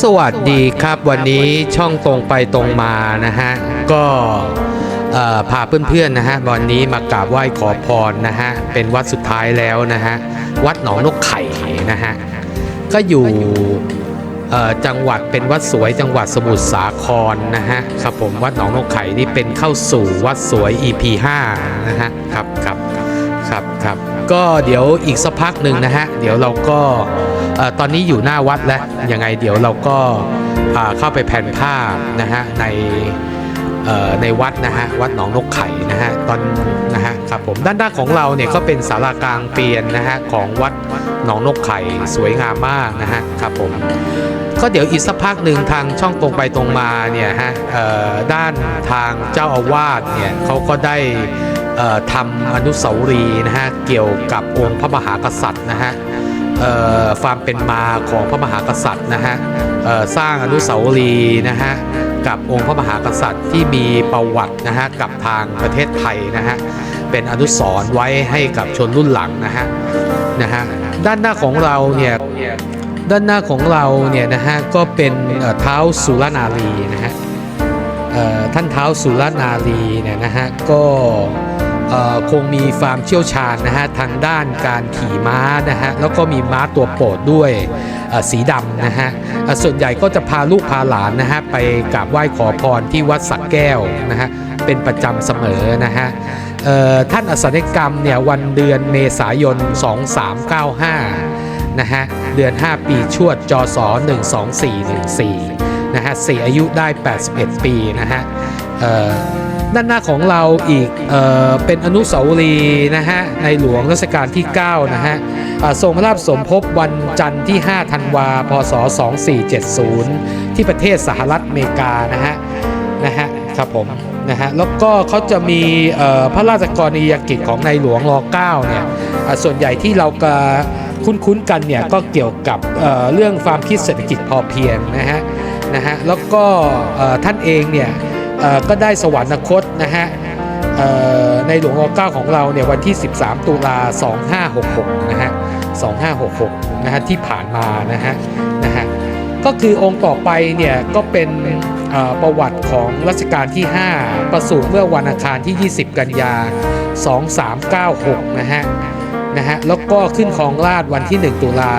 สวัสดีครับวันนี้ช่องตรงไปตรงมานะฮะ ก็พาเพื่อนๆนะฮะวันนี้มากราบไหว้ขอพรนะฮะ เป็นวัดสุดท้ายแล้วนะฮะ วัดหนองนกไข่นะฮะ ก็อยู่จังหวัดเป็นวัดสวยจังหวัดสมุทรสาครนะฮะครับผมวัดหนองนกไข่นี่เป็นเข้าสู่วัดสวย EP 5นะฮะครับครับครับครับก็เดี๋ยวอีกสักพักหนึ่งนะฮะ เดี๋ยวเราก็ ตอนนี้อยู่หน้าวัดแล้วยังไงเดี๋ยวเราก็เข้าไปแผ่นภานะฮะในในวัดนะฮะวัดหนองนกไข่นะฮะตอนนะฮะครับผมด้านหน้าของเราเนี่ยก็เป็นศาลากลางเปลี่ยนนะฮะของวัดหนองนกไข่สวยงามมากนะฮะครับผมก็เดี๋ยวอีกสักพักหนึ่งทางช่องตรงไปตรงมาเนี่ยฮะด้านทางเจ้าอาวาสเนี่ยเขาก็ได้ทำอนุสาวรีย์นะฮะเกี่ยวกับองค์พระมหากษัตริย์นะฮะ ความเป็นมาของพระมหากษัตริย์นะฮะสร้างอนุสาวรีย์นะฮะกับองค์พระมหากษัตริย์ที่มีประวัตินะฮะกับทางประเทศไทยนะฮะเป็นอนุสรณ์ไว้ให้กับชนรุ่นหลังนะฮะนะฮะด้านหน้าของเราเนี่ยด้านหน้าของเราเนี่ยนะฮะก็เป็นเท้าสุรนารีนะฮะท่านเท้าสุรนารีเนี่ยนะฮะก็ คงมีความเชี่ยวชาญนะฮะทางด้านการขี่ม้านะฮะแล้วก็มีม้าตัวโปรดด้วยสีดำนะฮะส่วนใหญ่ก็จะพาลูกพาหลานนะฮะไปกราบไหว้ขอพรที่วัดสักแก้วนะฮะเป็นประจำเสมอนะฮะท่านอสัญกรรมเนี่ยวันเดือนเมษายน 2395นะฮะเดือน 5 ปีชวดจศ12414นะฮะเสียอายุได้ 81 ปีนะฮะ ด้านหน้าของเราอีกเออเป็นอนุสาวรีย์นะฮะในหลวงรัชกาลที่ 9 นะฮะทรงพระราชสมภพวันจันทร์ที่ 5 ธันวา พศ 2470 ที่ประเทศสหรัฐอเมริกานะฮะนะฮะครับผมนะฮะแล้วก็เขาจะมีพระราชกรณียกิจของในหลวงร9เนี่ยส่วนใหญ่ที่เราก็คุ้นๆกันเนี่ยก็เกี่ยวกับเเรื่องความคิดเศรษฐกิจพอเพียงนะฮะนะฮะแล้วก็ท่านเองเนี่ย ก็ได้สวรรคตนะฮะในหลวงร9ของเราเนี่ยวันที่ 13 ตุลา 2566 นะฮะ 2566 นะฮะที่ผ่านมานะฮะ นะฮะ ก็คือองค์ต่อไปเนี่ยก็เป็นประวัติของรัชกาลที่ 5 ประสูติเมื่อวันอังคารที่ 20 กันยา 2396 นะฮะ นะฮะ แล้วก็ขึ้นครองราชวันที่ 1 ตุลา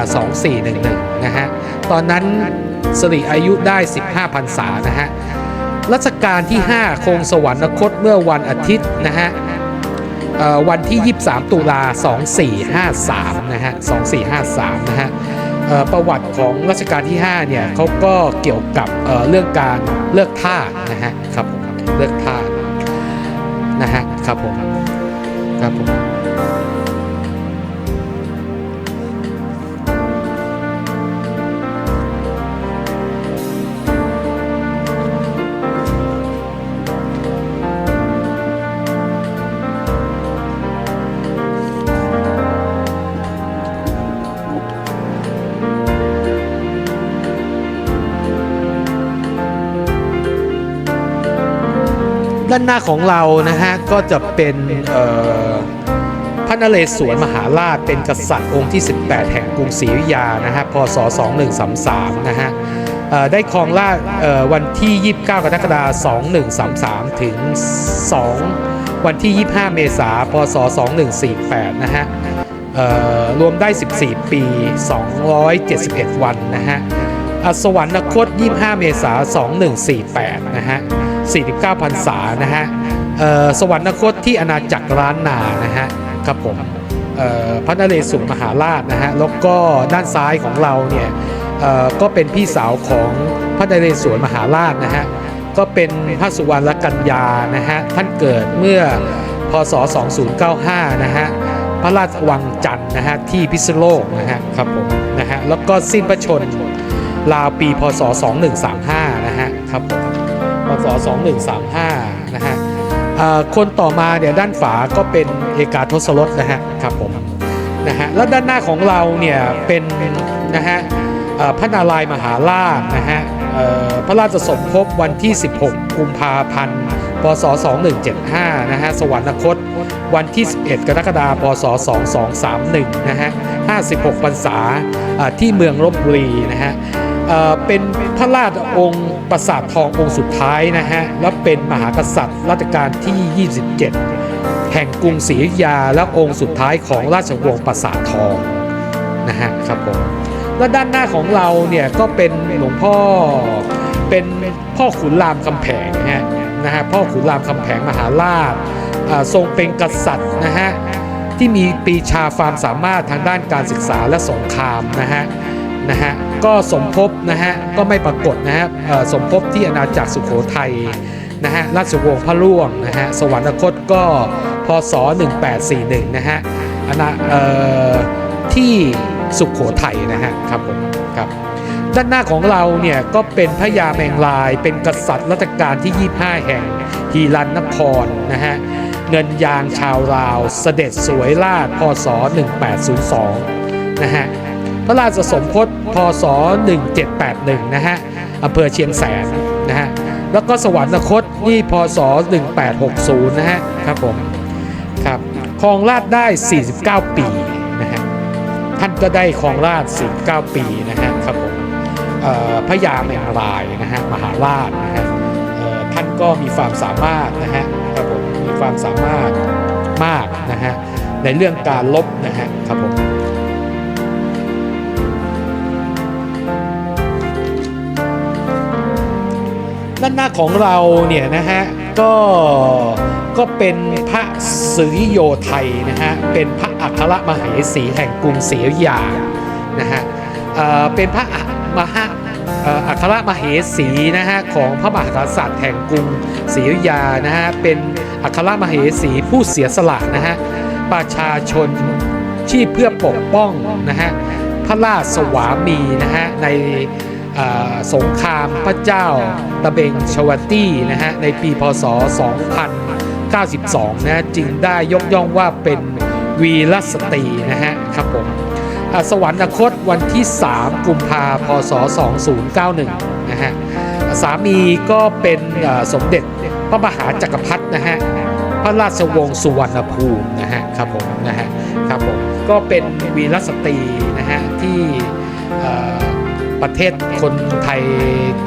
2411 นะฮะ ตอนนั้นสิริอายุได้ 15พรรษานะฮะ รัชกาลที่ 5 คงสวรรคตเมื่อวันอาทิตย์นะฮะเอ่อวันที่ 23 ตุลา 2453 นะฮะ 2453 นะฮะเอ่อประวัติของรัชกาลที่ 5 เนี่ยเขาก็เกี่ยวกับเอ่อเรื่องการเลือกทาสนะฮะ ครับผมเลือกทาสนะฮะ ครับผม ครับผม ด้านหน้าของเรานะฮะก็จะเป็นพระนเรศวรมหาราชเป็นกษัตริย์องค์ที่ 18 แห่งกรุงศรีอยุธยานะฮะพศ 2133 นะฮะได้ครองราชย์เอ่อวันที่ 29 กรกฎาคม 2133 ถึง 2 วันที่ 25 เมษายน พศ 2148 นะฮะเอ่อรวมได้ 14 ปี 271 วันนะฮะอสวรรคต 25 เมษายน 2148 นะฮะ 49พรรษานะฮะสวรรคตที่อาณาจักรล้านนานะฮะครับผมพระนเรศวรมหาราชนะฮะแล้วก็ด้านซ้ายของเราเนี่ยก็เป็นพี่สาวของพระนเรศวรมหาราชนะฮะก็เป็นพระสุวรรณกัญญานะฮะท่านเกิดเมื่อพศ 2095 นะฮะพระราชวังจันทร์นะฮะที่พิษณุโลกนะฮะครับผมนะฮะแล้วก็สิ้นพระชนม์ราวปีพศ 2135 นะฮะครับผม ศ 2135 นะฮะคนต่อมาเนี่ยด้านฝาก็เป็นเอกาทศรสนะฮะครับผมนะฮะแล้วด้านหน้าของเราเนี่ยเป็นนะฮะพระนารายณ์มหาราชนะฮะพระราชสมภพวันที่ 16 กุมภาพันธ์ พศ 2175 นะฮะ สวรรคต วันที่ 11 กรกฎาคม พศ 2231 นะฮะ 56พรรษาอ่าที่เมืองลบบุรีนะฮะเอ่อเป็นพระราชองค์ ปราสาททององค์สุดท้ายนะฮะแล้วเป็นมหากษัตริย์รัชกาลที่ 27 แห่งกรุงศรีอยุธยาและองค์สุดท้ายของราชวงศ์ปราสาททองนะฮะครับผมและด้านหน้าของเราเนี่ยก็เป็นหลวงพ่อเป็นพ่อขุนรามคำแผงนะฮะนะฮะพ่อขุนรามคำแผงมหาราชทรงเป็นกษัตริย์นะฮะที่มีปีชาความสามารถทางด้านการศึกษาและสงครามนะฮะ นะฮะก็สมภพนะฮะก็ไม่ปรากฏนะฮะสมภพที่อาณาจักรสุโขทัยนะฮะราชวงศ์พระร่วงนะฮะสวรรคตก็พศ 1841 นะฮะอาณาที่สุขโขทัยนะฮะครับผมครับด้านหน้าของเราเนี่ยก็เป็นพระยาแมงลายเป็นกษัตริย์รัชกาลที่ 25 แห่งฮีรันนครนะฮะเงินยางชาวลาวเสด็จสวยราชพศ 1802 นะฮะ พระราชสมภพพศ 1781 นะฮะอำเภอเชียงแสนนะฮะแล้วก็สวรรคตนี่พศ 1860 นะฮะครับผมครับครองราชได้ 49 ปีนะฮะท่านก็ได้ครองราชย์19ปีนะฮะครับผมพระยาแมงรายนะฮะมหาราชนะฮะท่านก็มีความสามารถนะฮะครับผมมีความสามารถมากนะฮะในเรื่องการลบนะฮะครับผม ด้านหน้าของเราเนี่ยนะฮะก็ก็เป็นพระศรีโยไทยนะฮะเป็นพระอัครมเหสีแห่งกรุงศรีอยุธยานะฮะเป็นพระมหาอัครมเหสีนะฮะของพระมหากษัตริย์แห่งกรุงศรีอยุธยานะฮะเป็นอัครมเหสีผู้เสียสละนะฮะประชาชนที่เพื่อปกป้องนะฮะพระราชสวามีนะฮะใน สงครามพระเจ้าตะเบงชวาตี้นะฮะในปีพศ 2092 นะจึงได้ยกย่องว่าเป็นวีรสตรีนะฮะครับผมสวรรคตวันที่ 3 กุมภาพศ 2091 นะฮะสามีก็เป็นสมเด็จพระมหาจักรพรรดินะฮะพระราชวงศ์สุวรรณภูมินะฮะครับผมนะฮะครับผมก็เป็นวีรสตรีนะฮะที่ ประเทศคนไทย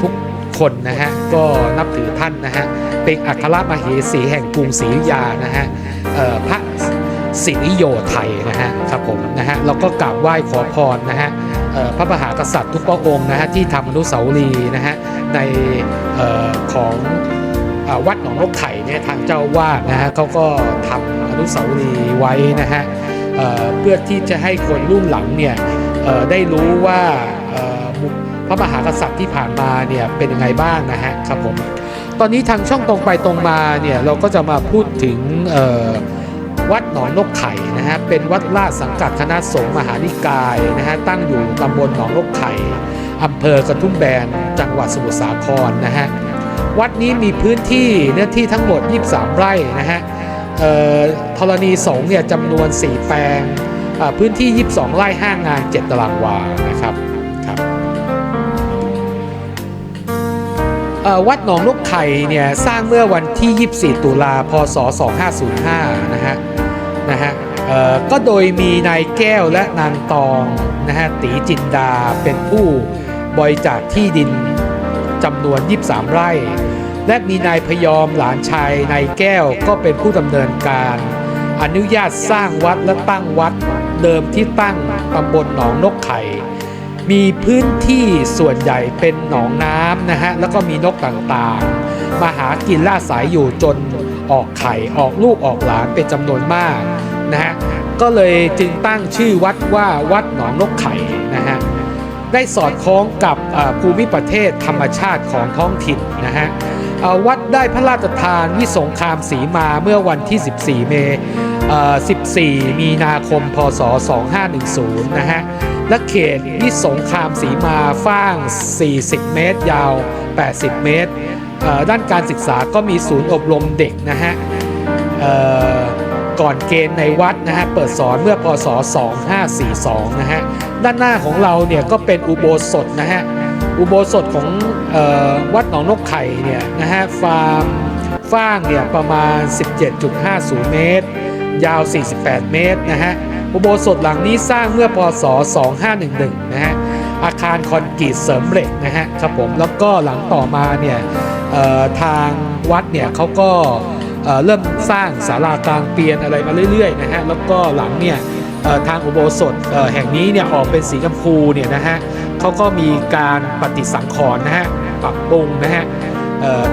ทุกคนนะฮะก็นับถือท่านนะฮะเป็นอัครมเหสีแห่งกรุงศรีอยุธยานะฮะพระศรีโยไทยนะฮะครับผมนะฮะเราก็กราบไหว้ขอพรนะฮะพระมหากษัตริย์ทุกพระองค์นะฮะที่ทำอนุสาวรีย์นะฮะในออของอวัดหนองนกไข่เนี่ยทางเจ้าวาดนะฮะเขาก็ทำอนุสาวรีย์ไว้นะฮะเเพื่อที่จะให้คนรุ่นหลังเนี่ยได้รู้ว่า พระมหากษัตริย์ที่ผ่านมาเนี่ยเป็นยังไงบ้างนะฮะครับผมตอนนี้ทางช่องตรงไปตรงมาเนี่ยเราก็จะมาพูดถึงวัดหนองนกไข่นะฮะเป็นวัดราชสังกัดคณะสงฆ์มหานิกายนะฮะตั้งอยู่ตำบลหนองนกไข่อำเภอกระทุ่มแบนจังหวัดสมุทรสาครนะฮะวัดนี้มีพื้นที่เนื้อที่ทั้งหมด 23 ไร่นะฮะธรณีสงฆ์เนี่ยจำนวน 4 แปลงพื้นที่ 22 ไร่ 5 งาน 7 ตารางวานะครับ วัดหนองนกไข่เนี่ยสร้างเมื่อวันที่ 24 ตุลาพศ 2505 นะฮะนะฮะก็โดยมีนายแก้วและนางตองนะฮะตีจินดาเป็นผู้บริจาคที่ดินจำนวน 23 ไร่ และมีนายพยอมหลานชายนายแก้วก็เป็นผู้ดำเนินการ อนุญาตสร้างวัดและตั้งวัดเดิมที่ตั้งตำบลหนองนกไข่ มีพื้นที่ส่วนใหญ่เป็นหนองน้ำนะฮะแล้วก็มีนกต่างๆ มาหากินล่าสายอยู่จนออกไข่ออกลูกออกหลานเป็นจำนวนมากนะฮะก็เลยจึงตั้งชื่อวัดว่าวัดหนองนกไข่นะฮะได้สอดคล้องกับภูมิประเทศธรรมชาติของท้องถิ่นนะฮะวัดได้พระราชทานวิสงครามศรีมาเมื่อวันที่ 14 เมเอ่อ14 มีนาคม พศ 2510 นะฮะ และเขตวิสงครามศรีมาฟ้าง 40 เมตร ยาว 80 เมตร ด้านการศึกษาก็มีศูนย์อบรมเด็กนะฮะก่อนเกณฑ์ในวัดนะฮะ เปิดสอนเมื่อพศ 2542 นะฮะ ด้านหน้าของเราเนี่ยก็เป็นอุโบสถนะฮะ อุโบสถของออวัดหนองนกไข่เนี่ยนะฮะฟาร์มฟ้างเนี่ยประมาณ 17.50 เมตร ยาว 48 เมตรนะฮะ อุโบสถหลังนี้สร้างเมื่อพศ 2511 นะฮะ อาคารคอนกรีตเสริมเหล็กนะฮะครับผม แล้วก็หลังต่อมาเนี่ยทางวัดเนี่ยเขาก็เอ่อเริ่มสร้างศาลากลางเปลี่ยนอะไรมาเรื่อยๆนะฮะ แล้วก็หลังเนี่ยทางอุโบสถแห่งนี้เนี่ยออกเป็นสีชมพูเนี่ยนะฮะเขาก็มีการปฏิสังขรณ์นะฮะปรับปรุงนะฮะ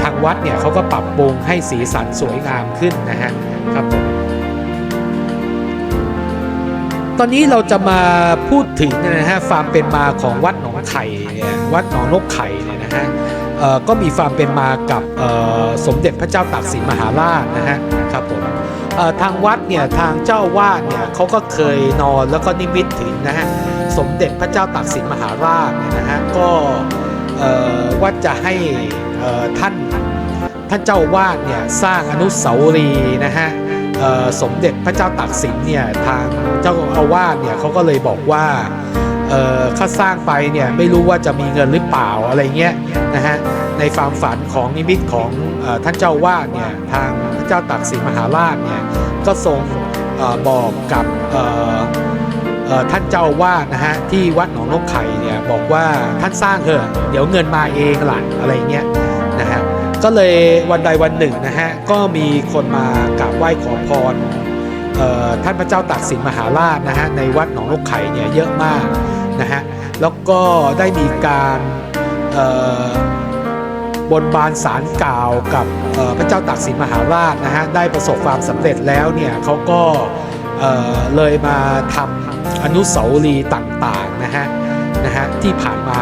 ทางวัดเนี่ยเขาก็ปรับปรุงให้สีสันสวยงามขึ้นนะฮะครับผม ตอนนี้เราจะมาพูดถึงนะฮะความเป็นมาของวัดหนองไข่เนี่ยวัดหนองนกไข่เนี่ยนะฮะก็มีความเป็นมากับสมเด็จพระเจ้าตากสินมหาราชนะฮะครับผมทางวัดเนี่ยทางเจ้าวาดเนี่ยเขาก็เคยนอนแล้วก็นิมิตถึงนะฮะสมเด็จพระเจ้าตากสินมหาราชเนี่ยนะฮะก็ว่าจะให้ท่านท่านเจ้าวาดเนี่ยสร้างอนุสาวรีย์นะฮะ สมเด็จพระเจ้าตากสินเนี่ยทางเจ้าอาวาสเนี่ยเขาก็เลยบอกว่าเอ่อข้าสร้างไปเนี่ยไม่รู้ว่าจะมีเงินหรือเปล่าอะไรเงี้ยนะฮะในความฝันของนิมิตของอท่านเจ้าวาดเนี่ยทางพระเจ้าตากสินมหาราชเนี่ยก็ทรงอบอกกับท่านเจ้าอาวาดนะฮะที่วัดหนองนกไข่เนี่ยบอกว่าท่านสร้างเถอะเดี๋ยวเงินมาเองละอะไรเงี้ย ก็เลยวันใดวันหนึ่งนะฮะก็มีคนมากราบไหว้ขอพรท่านพระเจ้าตากสินมหาราชนะฮะในวัดหนองนกไข่เนี่ยเยอะมากนะฮะแล้วก็ได้มีการบนบานสารกล่าวกับพระเจ้าตากสินมหาราชนะฮะได้ประสบความสำเร็จแล้วเนี่ยเขาก็เลยมาทำอนุสาวรีย์ต่างๆนะฮะนะฮะที่ผ่านมา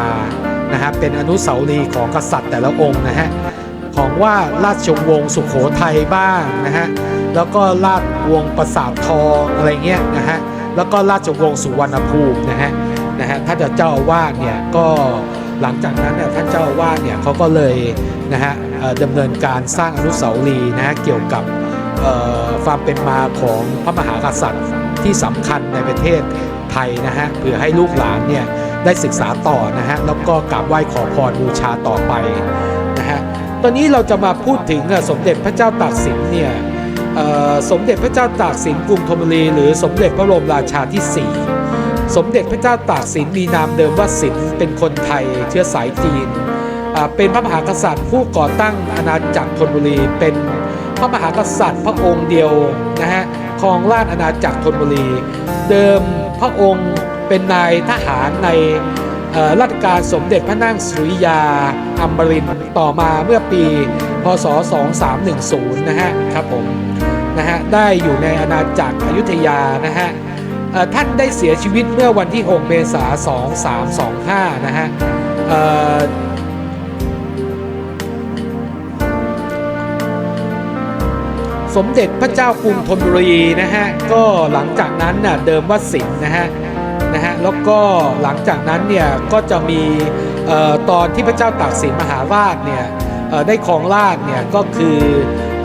นะฮะเป็นอนุสาวรีย์ของกษัตริย์แต่ละองค์นะฮะ ของว่าราชวงศ์สุขโขทัยบ้างนะฮะแล้วก็ราชวงศ์ประสาททองอะไรเงี้ยนะฮะแล้วก็ราชวงศ์สุวรรณภูมินะฮะนะฮะท่านเจ้าอาวาสเนี่ยก็หลังจากนั้นเนี่ยท่านเจ้าอาวาสเนี่ยเขาก็เลยนะฮะดำเนินการสร้างอนุสาวรีย์นะฮะเกี่ยวกับความเป็นมาของพระมหากษัตริย์ที่สำคัญในประเทศไทยนะฮะเพื่อให้ลูกหลานเนี่ยได้ศึกษาต่อนะฮะแล้วก็กราบไหว้ขอพรบูชาต่อไป ตอนนี้เราจะมาพูดถึงสมเด็จพระเจ้าตากสินเนี่ยสมเด็จพระเจ้าตากสินกรุงธนบุรี หรือสมเด็จพระบรมราชาที่ 4 สมเด็จพระเจ้าตากสินมีนามเดิมว่าสินเป็นคนไทยเชื้อสายจีน เป็นพระมหากษัตริย์ผู้ก่อตั้งอาณาจักรธนบุรี เป็นพระมหากษัตริย์พระองค์เดียวนะฮะครองราชอาณาจักรธนบุรี เดิมพระองค์เป็นนายทหารใน รัชกาลสมเด็จพระนางสุริยาอัมบรินต่อมาเมื่อปี พศ 2310 นะฮะครับผมนะฮะได้อยู่ในอาณาจักรอยุธยานะฮะท่านได้เสียชีวิตเมื่อวันที่ 6 เมษายน 2325 นะฮะสมเด็จพระเจ้ากรุงธนบุรีนะฮะก็หลังจากนั้นน่ะเดิมว่าสิงห์นะฮะ นะฮะแล้วก็หลังจากนั้นเนี่ยก็จะมีออตอนที่พระเจ้าตากสินมหาราชเนี่ยได้ครองราชเนี่ยก็คือ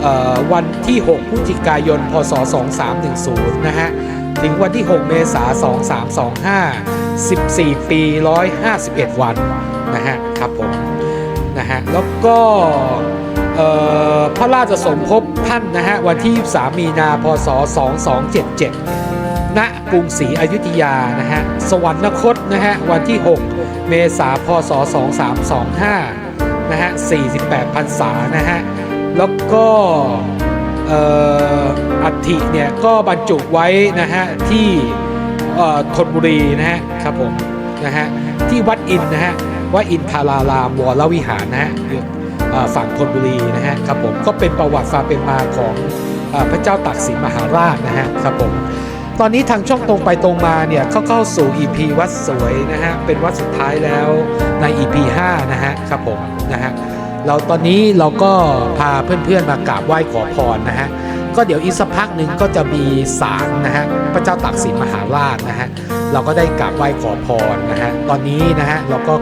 อวันที่ 6พฤศจิกายน พศ 2310 นะฮะ ถึงวันที่ 6 เมษายน 2325 14 ปี 151 วัน นะฮะ ครับผม นะฮะ แล้วก็พระราชสมภพท่านนะฮะ วันที่ 23 มีนา พศ 2277 ณกรุงศรีอยุธยานะฮะสวรรคตนะฮะวันที่ 6 เมษาพศ 2325 นะฮะ 48พรรษานะฮะ แล้วก็เอ่ออัฐิเนี่ยก็บรรจุไว้นะฮะที่เอ่อธนบุรีนะฮะครับผมนะฮะที่วัดอินนะฮะวัดอินทารารามวรวิหารนะฮะฝั่งธนบุรีนะฮะครับผมก็เป็นประวัติความเป็นมาของพระเจ้าตากสินมหาราชนะฮะครับผม ตอนนี้ทางช่องตรงไปตรงมาเนี่ยเข้าเข้าสู่ EP วัดสวยนะฮะเป็นวัดสุดท้ายแล้วใน EP 5นะฮะครับผมนะฮะเราตอนนี้เราก็พาเพื่อนๆมากราบไหว้ขอพรนะฮะก็เดี๋ยวอีกสักพักหนึ่งก็จะมีศาลนะฮะพระเจ้าตากสินมหาราชนะฮะเราก็ได้กราบไหว้ขอพรนะฮะตอนนี้นะฮะเราก็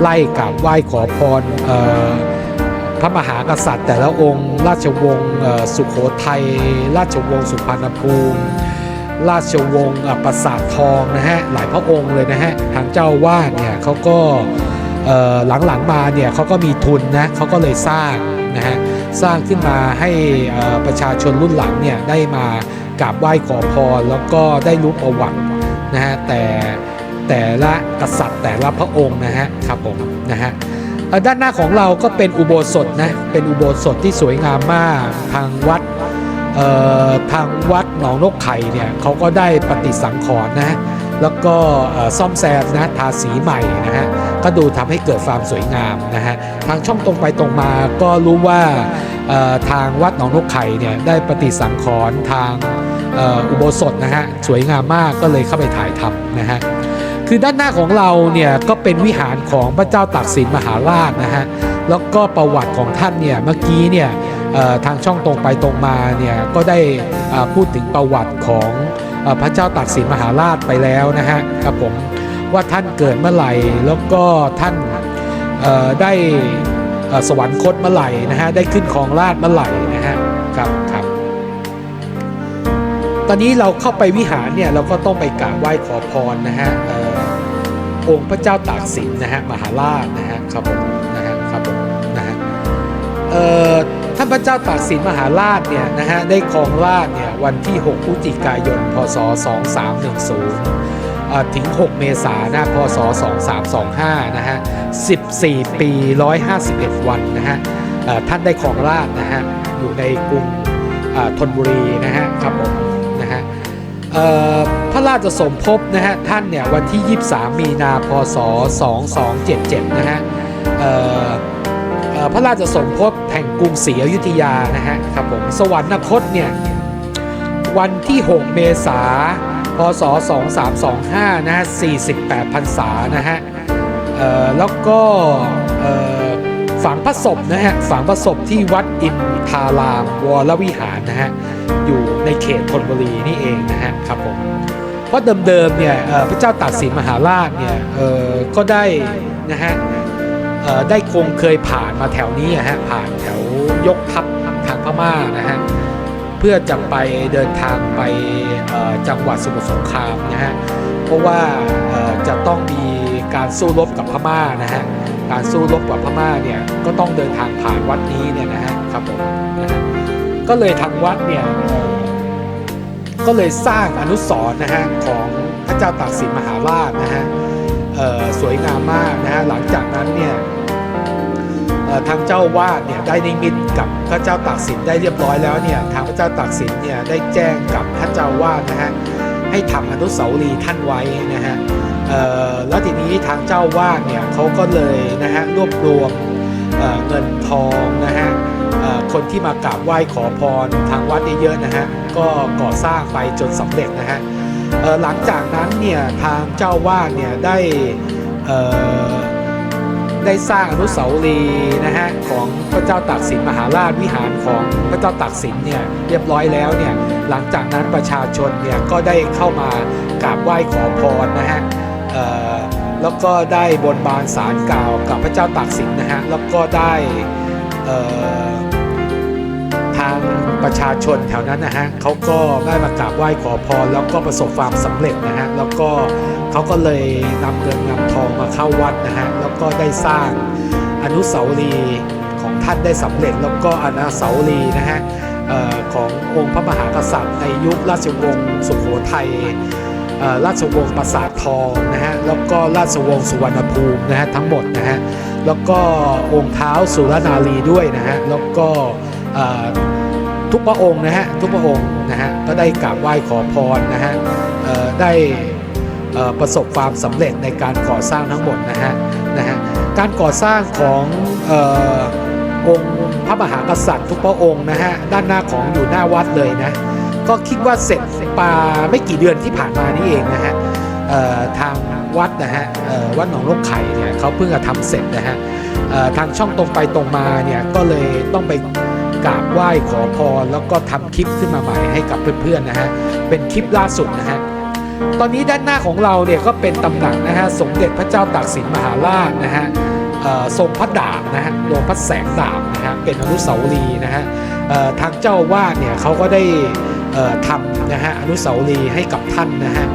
ไล่กราบไหว้ขอพรพระมหากษัตริย์ แต่ละองค์ ราชวงศ์สุโขทัยราชวงศ์สุพรรณภูมิ ราชวงศ์อะปราสาททองนะฮะหลายพระองค์เลยนะฮะทางเจ้าวาดเนี่ยเขาก็หลังๆมาเนี่ยเขาก็มีทุนนะเขาก็เลยสร้างนะฮะสร้างขึ้นมาให้ประชาชนรุ่นหลังเนี่ยได้มากราบไหว้ขอพรแล้วก็ได้รู้ประวัตินะฮะแต่แต่ละกษัตริย์แต่ละพระองค์นะฮะครับผมนะฮะด้านหน้าของเราก็เป็นอุโบสถนะเป็นอุโบสถที่สวยงามมากทางวัด ทางวัดหนองนกไข่เนี่ยเขาก็ได้ปฏิสังขรณ์นะแล้วก็ซ่อมแซมนะทาสีใหม่นะฮะก็ดูทำให้เกิดความสวยงามนะฮะทางช่องตรงไปตรงมาก็รู้ว่าทางวัดหนองนกไข่เนี่ยได้ปฏิสังขรณ์ทางอุโบสถนะฮะสวยงามมากก็เลยเข้าไปถ่ายทำนะฮะคือด้านหน้าของเราเนี่ยก็เป็นวิหารของพระเจ้าตากสินมหาราชนะฮะแล้วก็ประวัติของท่านเนี่ยเมื่อกี้เนี่ย ทางช่องตรงไปตรงมาเนี่ยก็ได้พูดถึงประวัติของอพระเจ้าตากสินมหาราชไปแล้วนะฮะครับผมว่าท่านเกิดเมื่อไหร่แล้วก็ท่านได้สวรรคตเมื่อไหร่นะฮะได้ขึ้นครองราชเมื่อไหร่นะฮะครับครับตอนนี้เราเข้าไปวิหารเนี่ยเราก็ต้องไปกราบไหว้ขอพรนะฮะองค์พระเจ้าตากสินนะฮะมหาราชนะฮะครับผมนะฮะครับผมนะฮะเอ่อ พระเจ้าตากสินมหาราชเนี่ยนะฮะได้ครองราชเนี่ยวันที่ 6 พฤศจิกายน พศ 2310 ถึง 6 เมษายน พศ 2325 นะฮะ 14 ปี 151 วันนะฮะท่านได้ครองราชนะฮะอยู่ในกรุงธนบุรีนะฮะครับผมนะฮะพระราชสมภพนะฮะท่านเนี่ยวันที่ 23 มีนา พศ 2277 นะฮะ พระราชสมภพแห่งกรุงศรีอยุธยานะฮะครับผมสวรรคตเนี่ยวันที่ 6 เมษาพศ 2325 นะฮะ 48พรรษานะฮะแล้วก็ฝังพระศพนะฮะฝังพระศพที่วัดอินทารามวรวิหารนะฮะอยู่ในเขตธนบุรีนี่เองนะฮะครับผมเพราะเดิมๆเนี่ยพระเจ้าตากสินมหาราชเนี่ยก็ได้นะฮะ ได้คงเคยผ่านมาแถวนี้อะฮะผ่านแถวยกทัพทางพม่านะฮะเพื่อจะไปเดินทางไปจังหวัดสมุทรสงครามนะฮะเพราะว่าจะต้องมีการสู้รบกับพม่านะฮะการสู้รบกับพม่าเนี่ยก็ต้องเดินทางผ่านวัดนี้เนี่ยนะฮะครับผมนะฮะก็เลยทางวัดเนี่ยก็เลยสร้างอนุสรณ์นะฮะของพระเจ้าตากสินมหาราชนะฮะสวยงามมากนะฮะหลังจากนั้นเนี่ย ทางเจ้าวาดเนี่ยได้นิมิตกับพระเจ้าตากสินได้เรียบร้อยแล้วเนี่ยทางพระเจ้าตากสินเนี่ยได้แจ้งกับท่านเจ้าวาดนะฮะให้ทำอนุสาวรีย์ท่านไว้นะฮะแล้วทีนี้ทางเจ้าวาดเนี่ยเขาก็เลยนะฮะรวบรวมเเงินทองนะฮะคนที่มากราบไหว้ขอพรทางวัดเยอะๆนะฮะก็ก่อสร้างไปจนสำเร็จนะฮะหลังจากนั้นเนี่ยทางเจ้าวาดเนี่ยได้อ่อ ได้สร้างอนุสาวรีย์นะฮะของพระเจ้าตากสินมหาราชวิหารของพระเจ้าตากสินเนี่ยเรียบร้อยแล้วเนี่ยหลังจากนั้นประชาชนเนี่ยก็ได้เข้ามากราบไหว้ขอพรนะฮะแล้วก็ได้บนบานสารกล่าวกับพระเจ้าตากสินนะฮะแล้วก็ได้ทางประชาชนแถวนั้นนะฮะเขาก็ได้มากราบไหว้ขอพรแล้วก็ประสบความสำเร็จนะฮะแล้วก็ เขาก็เลยนำเงินนำทองมาเข้าวัดนะฮะแล้วก็ได้สร้างอนุสาวรีย์ของท่านได้สำเร็จ แล้วก็อนุสาวรีย์นะฮะออขององค์พระมหากษัตริย์ในยุคราชวงศ์สุโขทัยราชวงศ์ปราสาททองนะฮะแล้วก็ราชวงศ์สุวรรณภูมินะฮะทั้งหมดนะฮะแล้วก็องค์เท้าสุรนารีด้วยนะฮะแล้วก็ทุกพระองค์นะฮะทุกพระองค์นะฮะก็ได้กราบไหว้ขอพรนะฮะได้ ประสบความสำเร็จในการก่อสร้างทั้งหมดนะฮะนะฮะการก่อสร้างของอองค์พระมหากษัตริย์ทุกพระองค์นะฮะด้านหน้าของอยู่หน้าวัดเลยนะก็คิดว่าเสร็จปาไม่กี่เดือนที่ผ่านมานี่เองนะฮะทางวัดนะฮะวัดหนองนกไข่เนี่ยเขาเพิ่งจะทำเสร็จนะฮะทางช่องตรงไปตรงมาเนี่ยก็เลยต้องไปกราบไหว้ขอพรแล้วก็ทำคลิปขึ้นมาใหม่ให้กับเพื่อนๆนะฮะเป็นคลิปล่าสุดนะฮะ ตอนนี้ด้านหน้าของเราเนี่ยก็เป็นตำหนักนะฮะสมเด็จพระเจ้าตากสินมหาราชนะฮะทรงพระดาบนะฮะทรงพระแสงดาบนะฮะเป็นอนุสาวรีย์นะฮะทางเจ้าวาดเนี่ยเขาก็ได้ทำนะฮะอนุสาวรีย์ให้กับท่านนะฮะ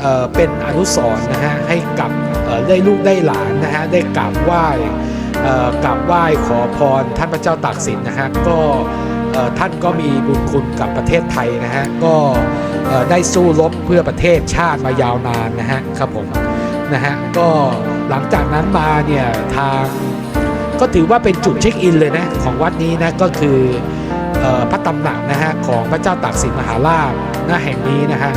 เเป็นอนุสรณ์นะฮะให้กับได้ลูกได้หลานนะฮะได้กราบไหว้กราบไหว้ขอพรท่านพระเจ้าตากสินนะฮะก็ ท่านก็มีบุญคุณกับประเทศไทยนะฮะก็ได้สู้รบเพื่อประเทศชาติมายาวนานนะฮะครับผมนะฮะก็หลังจากนั้นมาเนี่ยทางก็ถือว่าเป็นจุดเช็คอินเลยนะของวัดนี้นะก็คืออพระตำหนักนะฮะของพระเจ้าตากสินมหาราชณแห่งนี้นะฮะ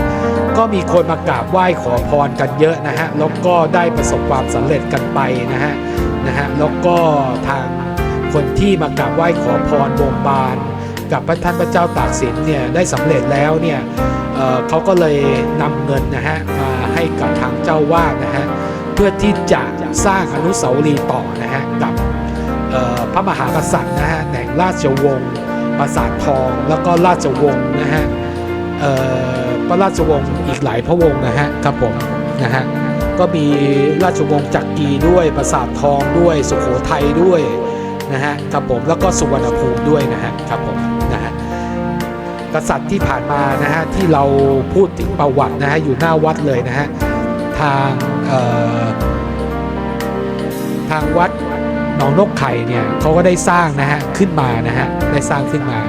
ก็มีคนมากราบไหว้ขอพรกันเยอะนะฮะแล้วก็ได้ประสบความสำเร็จกันไปนะฮะนะฮะแล้วก็ทางคนที่มากราบไหว้ขอพรบงบาน กับพระท่านพระเจ้าตากสินเนี่ยได้สำเร็จแล้วเนี่ยเเขาก็เลยนำเงินนะฮะมาให้กับทางเจ้าวาดนะฮะเพื่อที่จะสร้างอนุสาวรีย์ต่อนะฮะกับพระมหากษัตริย์นะฮะแห่งราชวงศ์ปราสาททองแล้วก็ราชวงศ์นะฮะพระราชวงศ์อีกหลายพระวงศ์นะฮะครับผมนะฮะก็มีราชวงศ์จักรีด้วยปราสาททองด้วยสุโขทัยด้วยนะฮะครับผมแล้วก็สุวรรณภูมิด้วยนะฮะครับผม กษัตริย์ที่ผ่านมานะฮะที่เราพูดถึงประวัตินะฮะอยู่หน้าวัดเลยนะฮะทางทางวัดหนองนกไข่เนี่ยเขาก็ได้สร้างนะฮะขึ้นมานะฮะได้สร้างขึ้นมา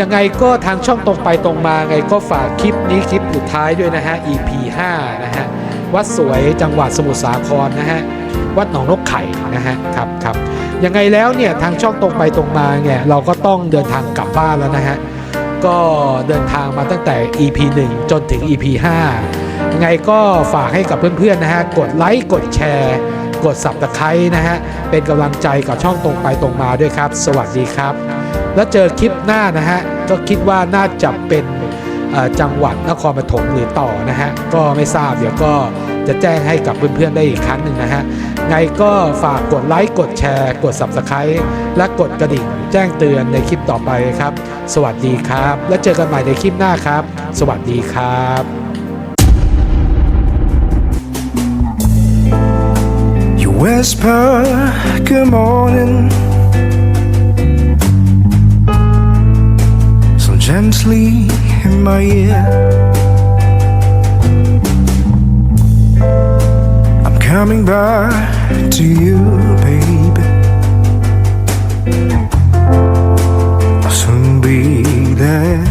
ยังไงก็ทางช่องตรงไปตรงมาไงก็ฝากคลิปนี้คลิปสุดท้ายด้วยนะฮะ EP 5นะฮะวัดสวยจังหวัดสมุทรสาครนะฮะวัดหนองนกไข่นะฮะครับครับยังไงแล้วเนี่ยทางช่องตรงไปตรงมาเนี่ยเราก็ต้องเดินทางกลับบ้านแล้วนะฮะ ก็เดินทางมาตั้งแต่ EP 1 จนถึง EP 5ยังไงก็ฝากให้กับเพื่อนๆนะฮะ กดไลค์ กดแชร์ กด Subscribe นะฮะ เป็นกำลังใจกับช่องตรงไปตรงมาด้วยครับ สวัสดีครับ แล้วเจอคลิปหน้านะฮะ ก็คิดว่าน่าจะเป็นจังหวัดนครปฐมหรือต่อนะฮะ ก็ไม่ทราบเดี๋ยวก็ จะแจ้งให้กับเพื่อนๆได้อีกครั้งหนึ่งนะฮะ ไงก็ฝากกดไลค์กดแชร์ กด Subscribe และกดกระดิ่งแจ้งเตือนในคลิปต่อไปครับ สวัสดีครับ แล้วเจอกันใหม่ในคลิปหน้าครับ สวัสดีครับ You whisper good morning so gently in my ear. Coming back to you, baby. I'll soon be there.